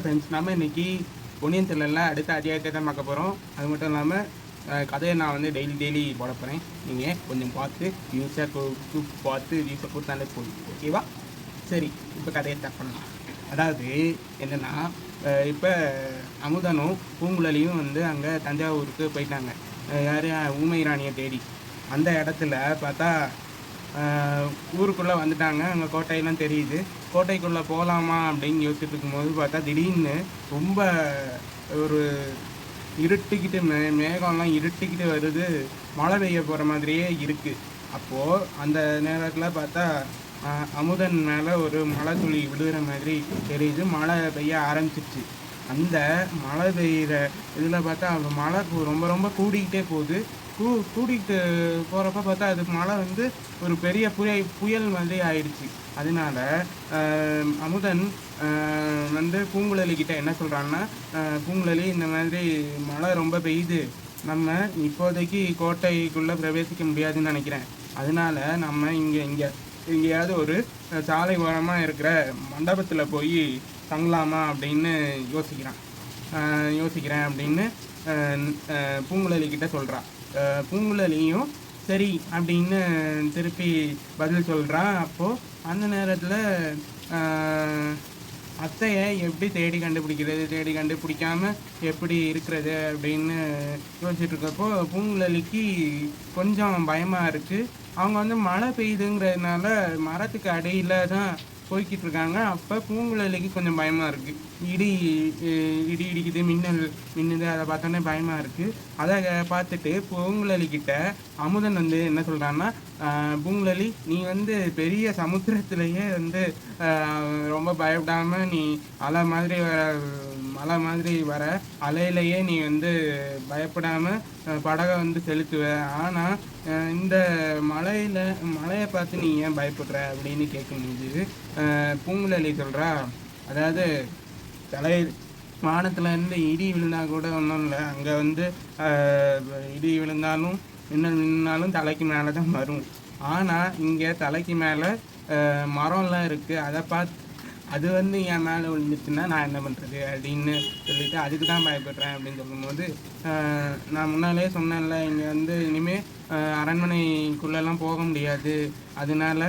Friends நம்ம இன்னைக்கு பொன்னியின் செல்வனில் அடுத்த அத்தியாயத்தை தான் பார்க்க போகிறோம் அது மட்டும் இல்லாமல் கதையை நான் வந்து டெய்லி டெய்லி போட போகிறேன் நீங்கள் கொஞ்சம் பார்த்து வியூஸை பார்த்து வியூஸை கொடுத்தாலே போதும். ஓகேவா சரி இப்போ கதையை ஸ்டார்ட் பண்ணலாம். அதாவது என்னென்னா இப்போ அமுதனும் பூங்குழலியும் வந்து அங்கே தஞ்சாவூருக்கு போயிட்டாங்க. யார்? ஊமை ராணியை தேடி. அந்த இடத்துல பார்த்தா ஊருக்குள்ளே வந்துட்டாங்க. அங்கே கோட்டையெல்லாம் தெரியுது. கோட்டைக்குள்ளே போகலாமா அப்படின்னு யோசிச்சுட்டு இருக்கும்போது பார்த்தா திடீர்னு ரொம்ப ஒரு இருட்டிக்கிட்டு மே மேகம்லாம் இருட்டிக்கிட்டு வருது. மழை பெய்ய போகிற மாதிரியே இருக்குது அப்போது அந்த நேரத்தில் பார்த்தா அமுதன் மேலே ஒரு மழை துளி விழுகிற மாதிரி தெரியுது. மழை பெய்ய ஆரம்பிச்சிருச்சு. அந்த மழை பெய்கிற இதில் பார்த்தா மழை ரொம்ப ரொம்ப கூடிக்கிட்டே போகுது. தூ கூட்டிகிட்டு போகிறப்ப பார்த்தா அது மழை வந்து ஒரு பெரிய புயல் புயல் மாதிரி ஆயிடுச்சு. அதனால அமுதன் வந்து பூங்குழலி கிட்ட என்ன சொல்கிறான்னா பூங்குழலி இந்த மாதிரி மழை ரொம்ப பெய்யுது. நம்ம இப்போதைக்கு கோட்டைக்குள்ளே பிரவேசிக்க முடியாதுன்னு நினைக்கிறேன். அதனால நம்ம இங்கே இங்கே எங்கேயாவது ஒரு சாலை ஓரமாக இருக்கிற மண்டபத்தில் போய் தங்கலாமா அப்படின்னு யோசிக்கிறான். யோசிக்கிறேன் அப்படின்னு பூங்குழலிக்கிட்ட சொல்கிறான் பூங்குழலி கிட்ட பூங்குழலியும் சரி அப்படின்னு திருப்பி பதில் சொல்கிறான் அப்போது அந்த நேரத்தில் அத்தையை எப்படி தேடி கண்டுபிடிக்கிறது தேடி கண்டுபிடிக்காம எப்படி இருக்கிறது அப்படின்னு யோசிச்சுட்டு இருக்கப்போ பூங்குழலிக்கு கொஞ்சம் பயமாக இருக்குது அவங்க வந்து மழை பெய்யுதுங்கிறதுனால மரத்துக்கு அடியில் தான் போய்கிட்டு இருக்காங்க அப்போ பூங்குழலிக்கு கொஞ்சம் பயமாக இருக்குது இடி இடி இடிக்குது மின்னல் மின்னுது அதை பார்த்தோன்னே பயமாக இருக்குது அதை பார்த்துட்டு பூங்குழலிக்கிட்ட அமுதன் வந்து என்ன சொல்கிறான்னா பூங்குழலி நீ வந்து பெரிய சமுத்திரத்திலேயே வந்து ரொம்ப பயப்படாமல் நீ அலை மாதிரி வர மலை மாதிரி வர அலையிலேயே நீ வந்து பயப்படாமல் படகை வந்து செலுத்துவ. ஆனால் இந்த மலையில் மலையை பார்த்து நீ ஏன் பயப்படுற அப்படின்னு கேட்கும்போது பூங்குழலி சொல்கிறா அதாவது தலை வானத்துலேருந்து இடி விழுந்தா கூட ஒன்றும் இல்லை. அங்கே வந்து இடி விழுந்தாலும் மின்னல் நின்னாலும் தலைக்கு மேலே தான் வரும். ஆனால் இங்கே தலைக்கு மேலே மரம்லாம் இருக்குது அதை பார்த்து அது வந்து என் மேலே விழுந்துச்சுன்னா நான் என்ன பண்ணுறது அப்படின்னு சொல்லிவிட்டு அதுக்கு தான் பயப்படுறேன் அப்படின்னு சொல்லும்போது நான் முன்னாலே சொன்னேன்ல இங்கே வந்து இனிமேல் அரண்மனைக்குள்ளெல்லாம் போக முடியாது. அதனால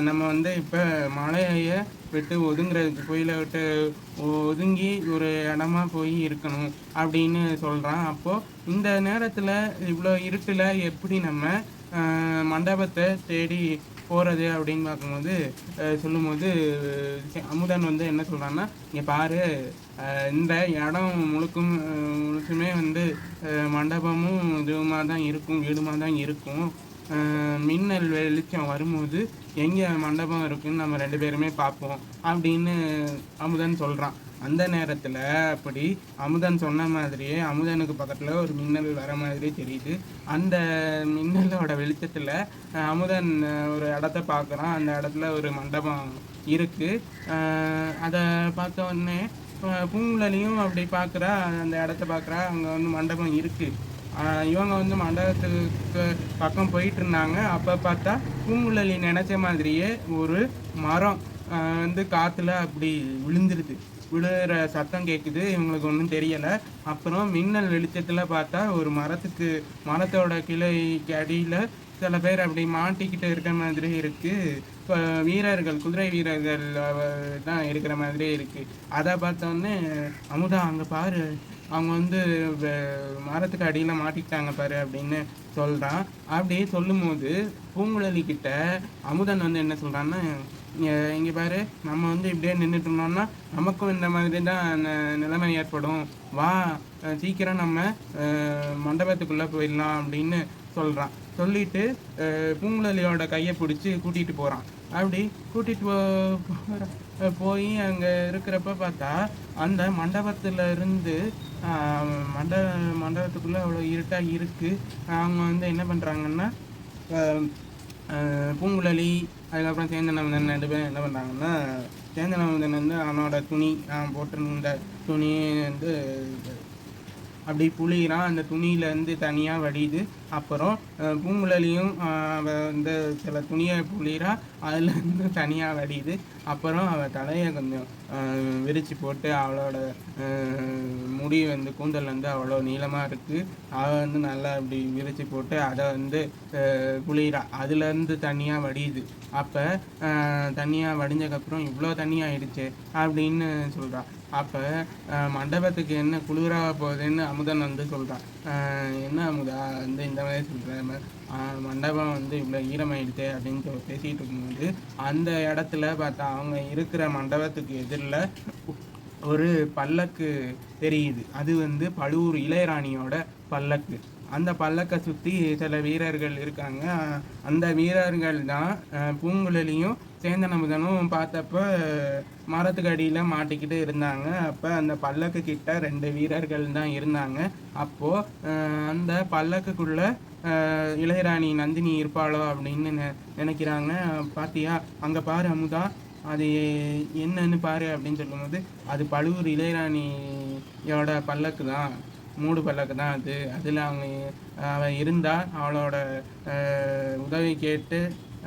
நம்ம வந்து இப்போ மலையை விட்டு ஒதுங்குறதுக்கு கோயிலை விட்டு ஒதுங்கி ஒரு இடமா போய் இருக்கணும் அப்படின்னு சொல்கிறான் அப்போது இந்த நேரத்தில் இவ்வளோ இருட்டில் எப்படி நம்ம மண்டபத்தை தேடி போகிறது அப்படின்னு பார்க்கும்போது சொல்லும்போது அமுதன் வந்து என்ன சொல்கிறான்னா இங்கே பாரு இந்த இடம் முழுக்கும் முழுக்குமே வந்து மண்டபமும் இதுவுமாக தான் இருக்கும் வீடுமாக தான் இருக்கும். மின்னல் வெளிச்சம் வரும்போது எங்கே மண்டபம் இருக்குன்னு நம்ம ரெண்டு பேருமே பார்ப்போம் அப்படின்னு அமுதன் சொல்கிறான் அந்த நேரத்தில் அப்படி அமுதன் சொன்ன மாதிரியே அமுதனுக்கு பக்கத்தில் ஒரு மின்னல் வர மாதிரி தெரியுது. அந்த மின்னலோட வெளிச்சத்தில் அமுதன் ஒரு இடத்த பார்க்குறான். அந்த இடத்துல ஒரு மண்டபம் இருக்குது அதை பார்த்த உடனே பூங்குழலியும் அப்படி பார்க்குறா. அந்த இடத்த பார்க்குறா. அங்கே வந்து மண்டபம் இருக்குது இவங்க வந்து மண்டபத்துக்கு பக்கம் போயிட்டு இருந்தாங்க. அப்போ பார்த்தா பூங்குழலி நினச்ச மாதிரியே ஒரு மரம் வந்து காற்றுல அப்படி விழுந்துருது. விழுகிற சத்தம் கேட்குது இவங்களுக்கு ஒன்றும் தெரியலை. அப்புறம் மின்னல் வெளிச்சத்தில் பார்த்தா ஒரு மரத்துக்கு மரத்தோட கிளைக்கு அடியில் சில பேர் அப்படி மாட்டிக்கிட்டு இருக்கிற மாதிரி இருக்குது இப்போ வீரர்கள் குதிரை வீரர்கள் தான் இருக்கிற மாதிரியே இருக்குது அதை பார்த்தோன்னே அமுதா அங்கே பாரு. அவங்க வந்து மரத்துக்கு அடியில் மாட்டிக்கிட்டாங்க பாரு அப்படின்னு சொல்கிறான் அப்படி சொல்லும்போது பூங்குழலி கிட்ட அமுதன் வந்து என்ன சொல்கிறான்னா இங்கே பாரு. நம்ம வந்து இப்படியே நின்றுட்டு இருந்தோம்னா நமக்கும் இந்த மாதிரி தான் ந- நிலைமை ஏற்படும். வா சீக்கிரம் நம்ம மண்டபத்துக்குள்ளே போயிடலாம் அப்படின்னு சொல்கிறான் சொல்லிட்டு பூங்குழலியோட கையை பிடிச்சி கூட்டிகிட்டு போகிறான் அப்படி கூட்டிகிட்டு போ போய் அங்கே இருக்கிறப்ப பார்த்தா அந்த மண்டபத்தில் இருந்து மண்ட மண்டபத்துக்குள்ளே அவ்வளோ இருட்டாக இருக்குது அவங்க வந்து என்ன பண்ணுறாங்கன்னா பூங்குழலி அதுக்கப்புறம் சேந்தனமுதன் ரெண்டு பேரும் என்ன பண்ணுறாங்கன்னா சேந்தனமுதன் வந்து அவனோட துணி அவன் போட்டிருந்த துணி வந்து அப்படி புளிகிறான் அந்த துணியிலேருந்து தனியாக வடியுது. அப்புறம் பூங்குழலியும் வந்து சில துணியை புளிகிறா அதுலேருந்து தனியாக வடியுது. அப்புறம் அவள் தலையை கொஞ்சம் விரித்து போட்டு அவளோட முடி வந்து கூந்தல் வந்து அவ்வளோ நீளமாக இருக்குது அவள் வந்து நல்லா அப்படி விரித்து போட்டு அதை வந்து அஹ், புளிகிறா அதுலேருந்து தனியாக வடியுது. அப்போ தனியாக வடிஞ்சக்கப்புறம் இவ்வளோ தண்ணி ஆயிடுச்சு அப்படின்னு சொல்கிறா அப்போ மண்டபத்துக்கு என்ன குளிராக போகுதுன்னு அமுதன் வந்து சொல்கிறான் என்ன அமுதா வந்து இந்த மாதிரி சொல்கிற மண்டபம் வந்து இவ்வளோ ஈரமாயிடுச்சு அப்படின்னு சொல்லி பேசிகிட்டு இருக்கும்போது அந்த இடத்துல பார்த்தா அவங்க இருக்கிற மண்டபத்துக்கு எதிரில் ஒரு பல்லக்கு தெரியுது. அது வந்து பழுவூர் இளையராணியோட பல்லக்கு. அந்த பல்லக்கை சுற்றி சில வீரர்கள் இருக்காங்க. அந்த வீரர்கள் தான் பூங்குழலியும் சேந்தன் அமுதனும் பார்த்தப்ப மரத்துக்கு அடியில் மாட்டிக்கிட்டு இருந்தாங்க. அப்போ அந்த பல்லக்கு கிட்ட ரெண்டு வீரர்கள் தான் இருந்தாங்க. அப்போது அந்த பல்லக்குக்குள்ளே இளையராணி நந்தினி இருப்பாளோ அப்படின்னு நெ நினைக்கிறாங்க. பாத்தியா அங்கே பாரு அமுதா அது என்னன்னு பாரு அப்படின்னு சொல்லும்போது அது பழுவூர் இளையராணியோட பல்லக்கு தான். மூடு பல்லக்கு தான் அது. அதில் அவங்க அவன் இருந்தால் அவளோட உதவி கேட்டு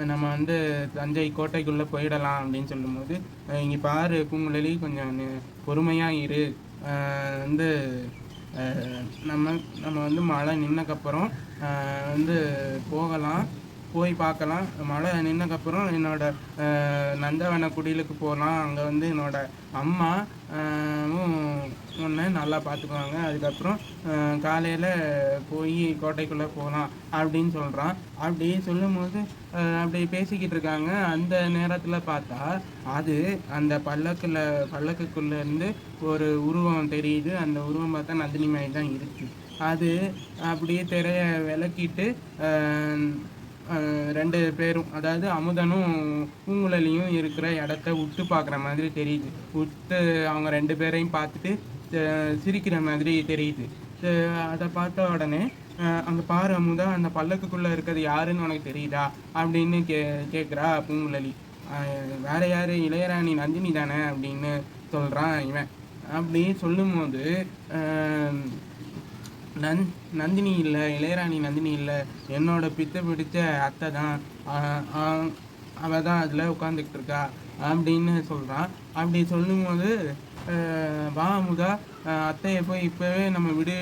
நம்ம வந்து தஞ்சை கோட்டைக்குள்ளே போயிடலாம் அப்படின்னு சொல்லும்போது இங்கே பாரு பூங்குழலி கொஞ்சம் பொறுமையாக இரு. வந்து நம்ம நம்ம வந்து மழை நின்னக்கப்புறம் வந்து போகலாம். போய் பார்க்கலாம். மழை நின்னக்கப்புறம் என்னோட நந்தவன குடிலுக்கு போகலாம். அங்கே வந்து என்னோட அம்மா ஒன்று நல்லா பார்த்துக்குவாங்க. அதுக்கப்புறம் காலையில் போய் கோட்டைக்குள்ளே போகலாம் அப்படின்னு சொல்கிறான் அப்படி சொல்லும்போது அப்படி பேசிக்கிட்டு இருக்காங்க. அந்த நேரத்தில் பார்த்தா அது அந்த பல்லக்கில் பல்லக்குக்குள்ளேருந்து ஒரு உருவம் தெரியுது. அந்த உருவம் பார்த்தா நந்தினி மாதிரி தான் இருக்குது அது அப்படியே திரைய விளக்கிட்டு ரெண்டு பேரும் அதாவது அமுதனும் பூங்குழலியும் இருக்கிற இடத்த உத்து பார்க்குற மாதிரி தெரியுது. உத்து அவங்க ரெண்டு பேரையும் பார்த்துட்டு சிரிக்கிற மாதிரி தெரியுது. அதை பார்த்த உடனே அங்கே பாரு அமுதா அந்த பல்லக்குக்குள்ளே இருக்கிறது யாருன்னு உனக்கு தெரியுதா? அப்படின்னு கே கேட்குறா பூங்குழலி. வேற யார்? இளையராணி நந்தினி தானே அப்படின்னு சொல்கிறான் இவன். அப்படி சொல்லும்போது நந் நந்தினி இல்லை இளையராணி நந்தினி இல்லை. என்னோட பித்த பிடித்த அத்தை தான். அவள் தான் அதில் உட்காந்துக்கிட்டு இருக்கா. அப்படின்னு சொல்கிறான் அப்படி சொல்லும்போது பாமுதா அத்தையை போய் இப்போவே நம்ம விடு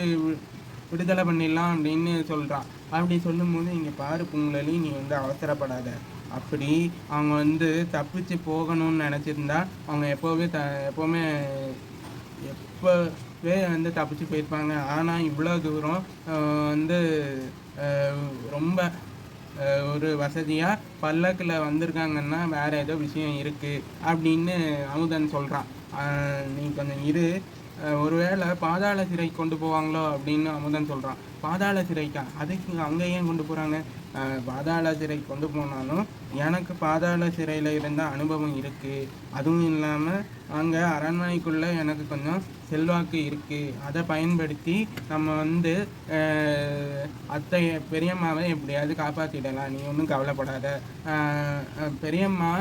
விடுதலை பண்ணிடலாம் அப்படின்னு சொல்கிறான் அப்படி சொல்லும்போது இங்கே பாரு பூங்குழலி நீ வந்து அவசரப்படாத. அப்படி அவங்க வந்து தப்பிச்சு போகணும்னு நினச்சிருந்தா அவங்க எப்போவே த எப்போவுமே எப்போ வந்து தப்பிச்சு போயிருப்பாங்க. ஆனால் இவ்வளோ தூரம் வந்து ரொம்ப ஒரு வசதியாக பல்லக்கில் வந்திருக்காங்கன்னா வேற ஏதோ விஷயம் இருக்குது அப்படின்னு அமுதன் சொல்கிறான் நீ கொஞ்சம் இரு. ஒருவேளை பாதாள சிறை கொண்டு போவாங்களோ அப்படின்னு அமுதன் சொல்கிறான் பாதாள சிறைக்கா? அதுக்கு அங்கே ஏன் கொண்டு போகிறாங்க பாதாள சிறை கொண்டு போனாலும் எனக்கு பாதாள சிறையில் இருந்த அனுபவம் இருக்குது அதுவும் இல்லாமல் அங்கே அரண்மனைக்குள்ளே எனக்கு கொஞ்சம் செல்வாக்கு இருக்குது அதை பயன்படுத்தி நம்ம வந்து அத்தை பெரியம்மாவை எப்படியாவது காப்பாற்றிடலாம் நீ ஒன்றும் கவலைப்படாத. பெரியம்மா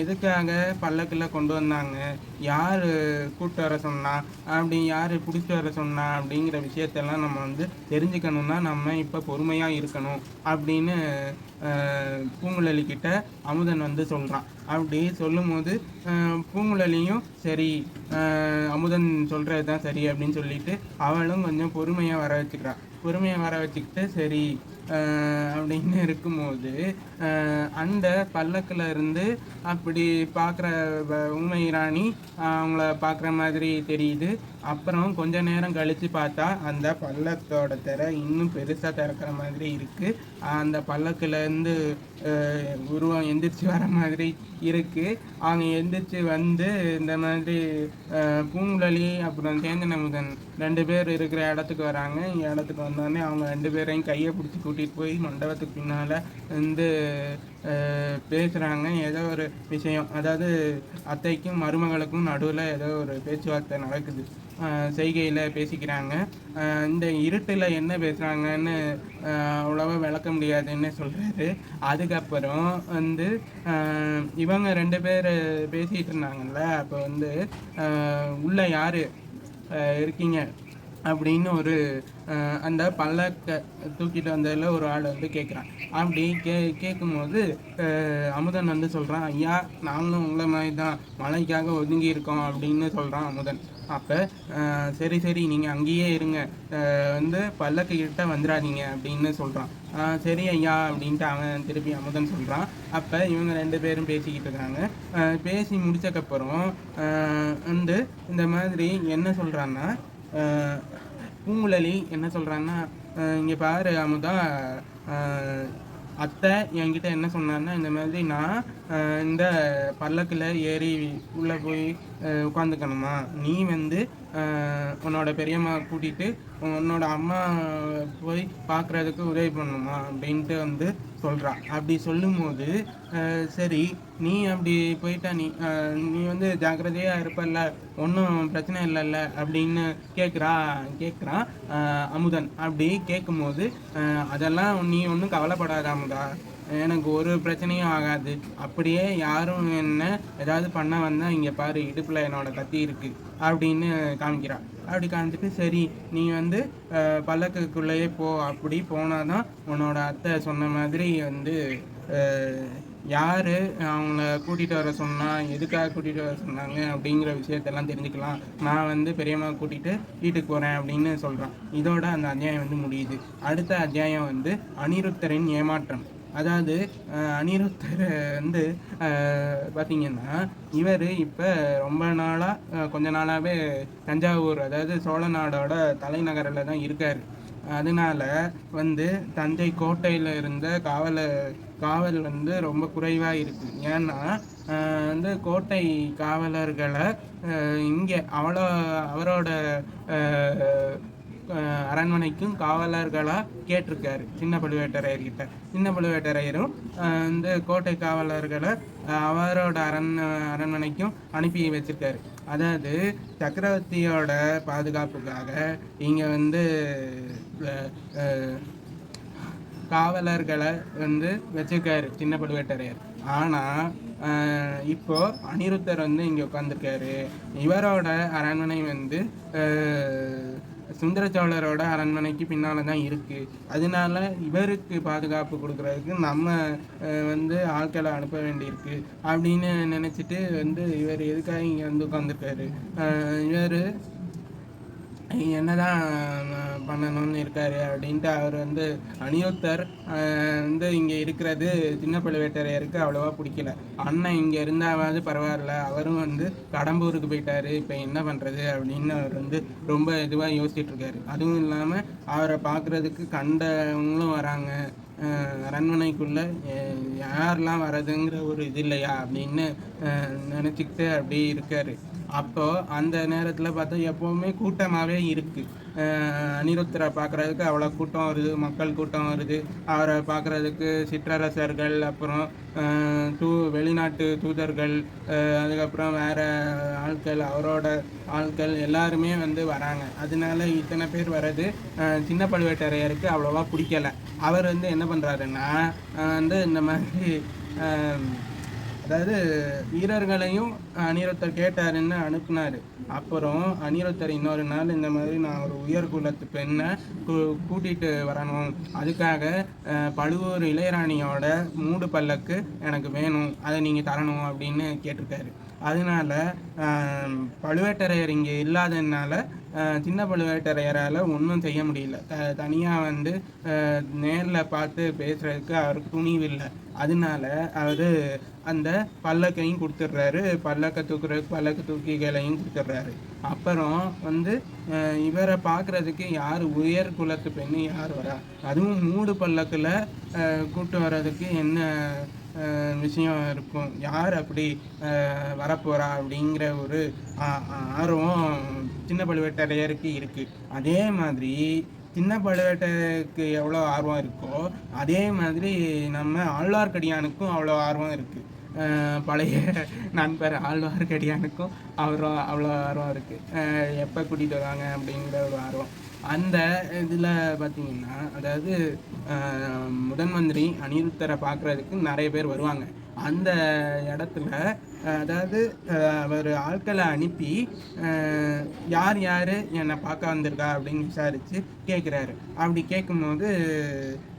எதுக்காக பல்லக்கில் கொண்டு வந்தாங்க? யார் கூட்டு வர சொன்னா? அப்படி யார் பிடிச்சி வர சொன்னா? அப்படிங்கிற விஷயத்தெல்லாம் நம்ம வந்து தெரிஞ்சுக்கணும்னா நம்ம இப்போ பொறுமையாக இருக்கணும் அப்படின்னு பூங்குழலிக்கிட்ட பூங்குழலி கிட்ட அமுதன் வந்து சொல்கிறான் அப்படி சொல்லும்போது பூங்குழலியும் சரி அமுதன் சொல்கிறது தான் சரி அப்படின்னு சொல்லிட்டு அவளும் கொஞ்சம் பொறுமையாக வர வச்சுக்கிறான் பொறுமையாக வர வச்சுக்கிட்டு சரி அப்படின்னு இருக்கும்போது அந்த பல்லக்கில் இருந்து அப்படி பார்க்குற உண்மை ராணி அவங்கள பார்க்குற மாதிரி தெரியுது. அப்புறம் கொஞ்ச நேரம் கழித்து பார்த்தா அந்த பள்ளத்தோட திரை இன்னும் பெருசாக திறக்கிற மாதிரி இருக்குது அந்த பல்லக்குலேருந்து உருவம் எந்திரிச்சு வர மாதிரி இருக்குது அவங்க எந்திரிச்சு வந்து இந்த மாதிரி பூங்குழலி அப்புறம் சேந்தன் ரெண்டு பேர் இருக்கிற இடத்துக்கு வராங்க. இடத்துக்கு வந்தோடனே அவங்க ரெண்டு பேரையும் கையை பிடிச்சி கூட்டிகிட்டு போய் மண்டபத்துக்கு பின்னால் வந்து பேசுகிறாங்க ஏதோ ஒரு விஷயம். அதாவது அத்தைக்கும் மருமகளுக்கும் நடுவில் ஏதோ ஒரு பேச்சுவார்த்தை நடக்குது. செய்கையில் பேசிக்கிறாங்க. இந்த இருட்டில் என்ன பேசுகிறாங்கன்னு அவ்வளோவா விளக்க முடியாதுன்னு சொல்கிறாரு அதுக்கப்புறம் வந்து இவங்க ரெண்டு பேர் பேசிகிட்டு இருந்தாங்கல்ல அப்போ வந்து உள்ளே யார் இருக்கீங்க? அப்படின்னு ஒரு அந்த பல்லக்க தூக்கிட்டு வந்ததில் ஒரு ஆள் வந்து கேட்குறான் அப்படி கே கேட்கும்போது அமுதன் வந்து சொல்கிறான் ஐயா நாங்களும் உங்களை மாதிரி தான் மழைக்காக ஒதுங்கி இருக்கோம் அப்படின்னு சொல்கிறான் அமுதன். அப்போ சரி சரி நீங்கள் அங்கேயே இருங்க. வந்து பல்லக்கு கிட்ட வந்துடாதீங்க அப்படின்னு சொல்கிறான் சரி ஐயா அப்படின்ட்டு அவன் திருப்பி அமுதன் சொல்கிறான் அப்போ இவங்க ரெண்டு பேரும் பேசிக்கிட்டு இருக்காங்க. பேசி முடிச்சக்கப்புறம் வந்து இந்த மாதிரி என்ன சொல்கிறான்னா பூங்குழலி என்ன சொல்கிறாங்கன்னா இங்கே பாரு அமுதா அத்தை என்கிட்ட என்ன சொன்னான்னா இந்த மாதிரி நான் இந்த பல்லக்கில் ஏறி உள்ளே போய் உட்காந்துக்கணுமா நீ வந்து உன்னோட பெரியம்மா கூட்டிகிட்டு உன்னோட அம்மா போய் பார்க்குறதுக்கு உதவி பண்ணணுமா? அப்படின்ட்டு வந்து சொல்கிறான் அப்படி சொல்லும்போது சரி நீ அப்படி போயிட்டா நீ நீ வந்து ஜாக்கிரதையாக இருப்பல்ல ஒன்றும் பிரச்சனை இல்லைல்ல அப்படின்னு கேட்குறா கேட்குறான் அமுதன். அப்படி கேட்கும்போது அதெல்லாம் நீ ஒன்றும் கவலைப்படாத அமுதா. எனக்கு ஒரு பிரச்சனையும் ஆகாது. அப்படியே யாரும் என்ன ஏதாவது பண்ண வந்தால் இங்கே பாரு இடுப்பில் என்னோட கத்தி இருக்கு அப்படின்னு காமிக்கிறா. அப்படி காமிச்சிட்டு சரி நீ வந்து அஹ், பல்லக்குக்குள்ளேயே போ அப்படி போனால் தான் உன்னோட அத்தை சொன்ன மாதிரி வந்து யார் அவங்கள கூட்டிகிட்டு வர சொன்னால் எதுக்காக கூட்டிகிட்டு வர சொன்னாங்க அப்படிங்கிற விஷயத்தெல்லாம் தெரிஞ்சுக்கலாம். நான் வந்து பெரியம்மா கூட்டிகிட்டு வீட்டுக்கு போகிறேன் அப்படின்னு சொல்கிறான் இதோட அந்த அத்தியாயம் வந்து முடியுது. அடுத்த அத்தியாயம் வந்து அனிருத்தரின் ஏமாற்றம். அதாவது அனிருத்தர் வந்து பார்த்திங்கன்னா பார்த்தீங்கன்னா இவர் இப்போ ரொம்ப நாளாக கொஞ்ச நாளாகவே தஞ்சாவூர் அதாவது சோழ நாடோட தலைநகரில் தான் இருக்கார். அதனால வந்து தஞ்சை கோட்டையில் இருந்த காவல காவல் வந்து ரொம்ப குறைவாக இருக்குது ஏன்னா வந்து கோட்டை காவலர்களை இங்கே அவ்வளோ அவரோட அரண்மனைக்கும் காவலர்களாக கேட்டிருக்காரு. சின்ன பழுவேட்டரையர்கிட்ட. சின்ன பழுவேட்டரையரும் இந்த வந்து கோட்டை காவலர்களை அவரோட அரண் அரண்மனைக்கும் அனுப்பி வச்சிருக்காரு. அதாவது சக்கரவர்த்தியோட பாதுகாப்புக்காக இங்கே வந்து காவலர்களை வந்து வச்சிருக்காரு சின்ன பழுவேட்டரையர். ஆனால் இப்போ அனிருத்தர் வந்து இங்கே உட்காந்துருக்காரு இவரோட அரண்மனை வந்து சுந்தர சோழரோட அரண்மனைக்கு பின்னால் தான் இருக்குது அதனால இவருக்கு பாதுகாப்பு கொடுக்குறதுக்கு நம்ம வந்து ஆட்களை அனுப்ப வேண்டியிருக்கு. அப்படின்னு நினச்சிட்டு வந்து இவர் எதுக்காக இங்கே வந்து உட்காந்துருக்காரு இவர் என்னதான் பண்ணணும்னு இருக்காரு அப்படின்ட்டு அவர் வந்து அனிருத்தர் வந்து இங்கே இருக்கிறது சின்ன பழுவேட்டரையருக்கு அவ்வளோவா பிடிக்கல. அண்ணன் இங்கே இருந்தாவது பரவாயில்ல அவரும் வந்து கடம்பூருக்கு போயிட்டாரு இப்போ என்ன பண்ணுறது அப்படின்னு அவர் வந்து ரொம்ப இதுவாக யோசிச்சுட்டு இருக்காரு. அதுவும் இல்லாமல் அவரை பார்க்குறதுக்கு கண்டவங்களும் வராங்க. அரண்மனைக்குள்ளே யாரெல்லாம் வர்றதுங்கிற ஒரு இது இல்லையா? அப்படின்னு நினச்சிக்கிட்டு அப்படியே இருக்காரு. அப்போ அந்த நேரத்தில் பார்த்தா எப்போவுமே கூட்டமாகவே இருக்குது அஹ் அனிருத்தரை பார்க்குறதுக்கு அவ்வளோ கூட்டம் வருது மக்கள் கூட்டம் வருது. அவரை பார்க்குறதுக்கு சிற்றரசர்கள் அப்புறம் தூ வெளிநாட்டு தூதர்கள் அதுக்கப்புறம் வேற ஆட்கள் அவரோட ஆட்கள் எல்லாருமே வந்து வராங்க. அதனால இத்தனை பேர் வர்றது சின்ன பழுவேட்டரையருக்கு அவ்வளோவா பிடிக்கல. அவர் வந்து என்ன பண்ணுறாருன்னா வந்து இந்த மாதிரி அதாவது வீரர்களையும் அனிருத்தர் கேட்டாருன்னு அனுப்புனார். அப்புறம் அனிருத்தர் இன்னொரு நாள் இந்த மாதிரி நான் ஒரு உயர் குலத்து பெண்ணை கூ- வரணும். அதுக்காக பழுவூர் இளையராணியோட மூடு பல்லக்கு எனக்கு வேணும். அதை நீங்கள் தரணும் அப்படின்னு கேட்டிருக்காரு. அதனால பழுவேட்டரையர் இங்கே இல்லாததுனால சின்ன பழுவேட்டரையரால் ஒன்றும் செய்ய முடியல. த தனியாக வந்து நேரில் பார்த்து பேசுறதுக்கு அவருக்கு துணிவில்லை. அதனால அவர் அந்த பல்லக்கையும் கொடுத்துட்றாரு. பல்லக்கை தூக்குறதுக்கு பல்லக்கு தூக்கிகளையும் கொடுத்துட்றாரு. அப்புறம் வந்து இவரை பார்க்குறதுக்கு யார் உயர் குலத்து பெண்ணு யார் வரா? அதுவும் மூடு பல்லக்கில் கூப்பிட்டு வர்றதுக்கு என்ன விஷயம் இருக்கும்? யார் அப்படி வரப்போகிறா அப்படிங்கிற ஒரு ஆர்வம் சின்ன பழுவேட்டரையருக்கு இருக்குது அதே மாதிரி சின்ன பழுவேட்டருக்கு எவ்வளோ ஆர்வம் இருக்கோ அதே மாதிரி நம்ம ஆழ்வார்க்கடியானுக்கும் அவ்வளோ ஆர்வம் இருக்குது பழைய நண்பர் ஆழ்வார்க்கடியானுக்கும் அவ்வளோ அவ்வளோ ஆர்வம் இருக்குது எப்போ கூட்டிகிட்டு வராங்க அப்படிங்கிற ஒரு ஆர்வம். அந்த இதில் பார்த்தீங்கன்னா அதாவது முதன் மந்திரி அனிருத்தரை பார்க்குறதுக்கு நிறைய பேர் வருவாங்க. அந்த இடத்துல அதாவது அவர் ஆட்களை அனுப்பி யார் யார் என்னை பார்க்க வந்திருக்கா அப்படின்னு விசாரித்து கேட்குறாரு அப்படி கேட்கும்போது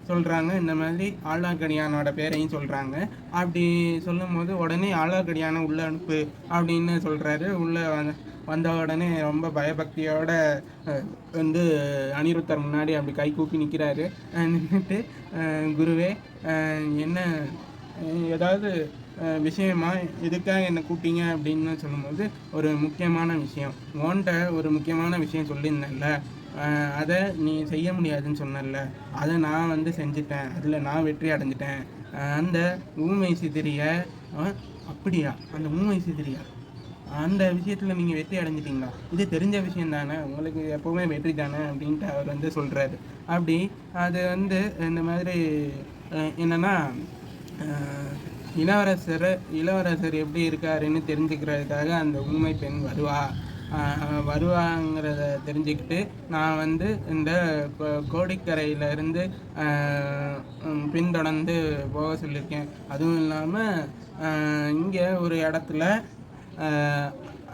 சொல்கிறாங்க இந்த மாதிரி ஆழ்வார்க்கடியானோட பேரையும் சொல்கிறாங்க அப்படி சொல்லும்போது உடனே ஆழ்வார்க்கடியான உள்ள அனுப்பு அப்படின்னு சொல்கிறாரு உள்ளே வந்த வந்த உடனே ரொம்ப பயபக்தியோட வந்து அனிருத்தர் முன்னாடி அப்படி கை கூப்பி நிற்கிறாரு நின்றுட்டு குருவே என்ன ஏதாவது விஷயமா எதுக்காக என்னை கூப்பிட்டீங்க அப்படின்னு சொல்லும்போது ஒரு முக்கியமான விஷயம். உன்கிட்ட ஒரு முக்கியமான விஷயம் சொல்லியிருந்தேன்ல. அதை நீ செய்ய முடியாதுன்னு சொன்னல அதை நான் வந்து செஞ்சுட்டேன். அதில் நான் வெற்றி அடைஞ்சிட்டேன். அந்த ஊமை சித்திரிய அப்படியா? அந்த ஊமை சித்திரியா அந்த விஷயத்தில் நீங்கள் வெற்றி அடைஞ்சிட்டிங்களா? இது தெரிஞ்ச விஷயம் தானே. உங்களுக்கு எப்போவுமே வெற்றி தானே அப்படின்ட்டு அவர் வந்து சொல்கிறாரு அப்படி அது வந்து இந்த மாதிரி என்னென்னா இளவரசர் இளவரசர் எப்படி இருக்காருன்னு தெரிஞ்சுக்கிறதுக்காக அந்த உண்மை பெண் வருவா. வருவாங்கிறத தெரிஞ்சுக்கிட்டு நான் வந்து இந்த கோடிக்கரையிலேருந்து பின்தொடர்ந்து போக சொல்லியிருக்கேன். அதுவும் இல்லாமல் இங்கே ஒரு இடத்துல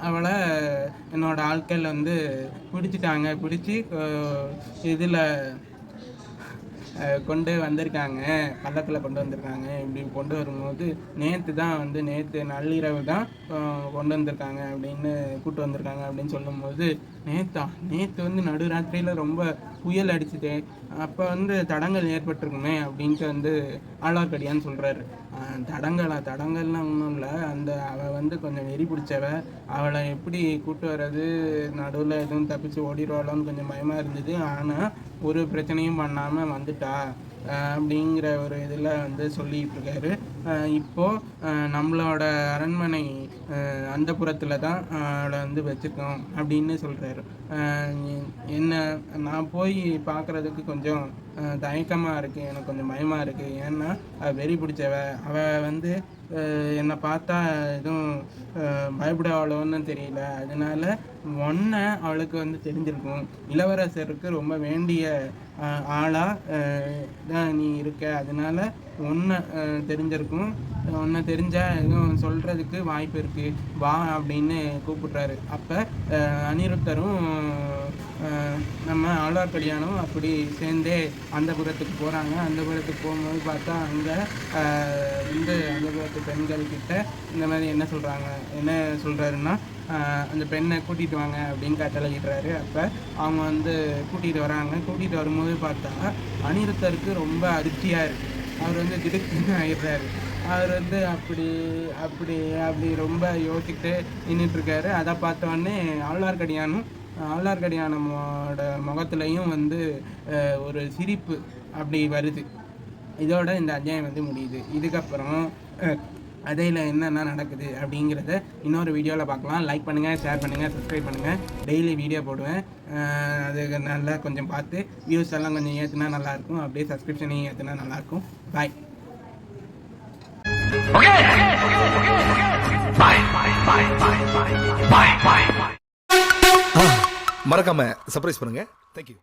அவளை என்னோடய ஆட்கள் வந்து பிடிச்சிட்டாங்க. பிடிச்சி இதில் கொண்டு வந்திருக்காங்க. பள்ளத்தில் கொண்டு வந்திருக்காங்க. இப்படி கொண்டு வரும்போது நேற்று தான் வந்து நேற்று நள்ளிரவு தான் கொண்டு வந்திருக்காங்க அப்படின்னு கூட்டு வந்திருக்காங்க அப்படின்னு சொல்லும்போது நேத்தா நேற்று வந்து நடுராத்திரியில் ரொம்ப புயல் அடிச்சுது. அப்போ வந்து தடங்கள் ஏற்பட்டிருக்குமே அப்படின்ட்டு வந்து ஆழ்வார்க்கடியான்னு சொல்கிறாரு தடங்களா தடங்கள்லாம் ஒன்றும் இல்லை. அந்த அவள் வந்து கொஞ்சம் வெறி பிடிச்சவ. அவளை எப்படி கூட்டு வர்றது? நடுவில் எதுவும் தப்பிச்சு ஓடிடுவாளோன்னு கொஞ்சம் பயமாக இருந்தது. ஆனால் ஒரு பிரச்சனையும் பண்ணாமல் வந்துட்டா. அப்படிங்கிற ஒரு இதில் வந்து சொல்லிகிட்டு இருக்காரு இப்போது நம்மளோட அரண்மனை அந்த புறத்தில் தான் அவளை வந்து வச்சுருக்கோம் அப்படின்னு சொல்கிறாரு என்ன நான் போய் பார்க்குறதுக்கு கொஞ்சம் தயக்கமாக இருக்குது எனக்கு கொஞ்சம் பயமாக இருக்குது ஏன்னா அவள் வெறி பிடிச்சவ. அவள் வந்து என்னை பார்த்தா எதுவும் பயப்பட அவ்வளோன்னு தெரியல. அதனால ஒன்றை அவளுக்கு வந்து தெரிஞ்சிருக்கும். இளவரசருக்கு ரொம்ப வேண்டிய ஆளாக தான் நீ இருக்க. அதனால ஒன்றை தெரிஞ்சிருக்கும். ஒன்றை தெரிஞ்சால் எதுவும் சொல்கிறதுக்கு வாய்ப்பு இருக்குது வா அப்படின்னு கூப்பிட்றாரு. அப்போ அனிருத்தரும் நம்ம ஆழ்வார்க்கடியானும் அப்படி சேர்ந்தே அந்த புறத்துக்கு போகிறாங்க அந்த புறத்துக்கு போகும்போது பார்த்தா அங்கே வந்து அந்த புறத்து பெண்கள் கிட்ட இந்த மாதிரி என்ன சொல்கிறாங்க என்ன சொல்கிறாருன்னா அந்த பெண்ணை கூட்டிகிட்டு வாங்க அப்படின்னு கட்டளையிடுறாரு அப்போ அவங்க வந்து கூட்டிகிட்டு வராங்க. கூட்டிகிட்டு வரும்போது பார்த்தா அனிருத்தருக்கு ரொம்ப அதிர்ச்சியாக இருக்குது அவர் வந்து திடுக்குன்னு ஆயிடுறாரு. அவர் வந்து அப்படி அப்படி அப்படி ரொம்ப யோசிச்சுட்டு நின்றுட்டு இருக்காரு. அதை பார்த்த உடனே ஆழ்வார்க்கடியானும் ஆழ்வார்க்கடியானோட முகத்துலையும் வந்து ஒரு சிரிப்பு அப்படி வருது இதோட இந்த அத்தியாயம் வந்து முடியுது இதுக்கப்புறம் அதையில் என்னென்ன நடக்குது அப்படிங்கிறத இன்னொரு வீடியோவில் பார்க்கலாம் லைக் பண்ணுங்கள் ஷேர் பண்ணுங்கள் சப்ஸ்கிரைப் பண்ணுங்கள் டெய்லி வீடியோ போடுவேன் அது நல்லா கொஞ்சம் பார்த்து வியூஸ் எல்லாம் கொஞ்சம் ஏற்றுனா நல்லாயிருக்கும் அப்படியே சப்ஸ்கிரிப்ஷனையும் ஏற்றுனா நல்லாயிருக்கும் bye Okay? Bye. Bye. Bye. Bye. Bye. Bye. Bye. மறக்காம சர்ப்ரைஸ் பண்ணுங்க. Thank you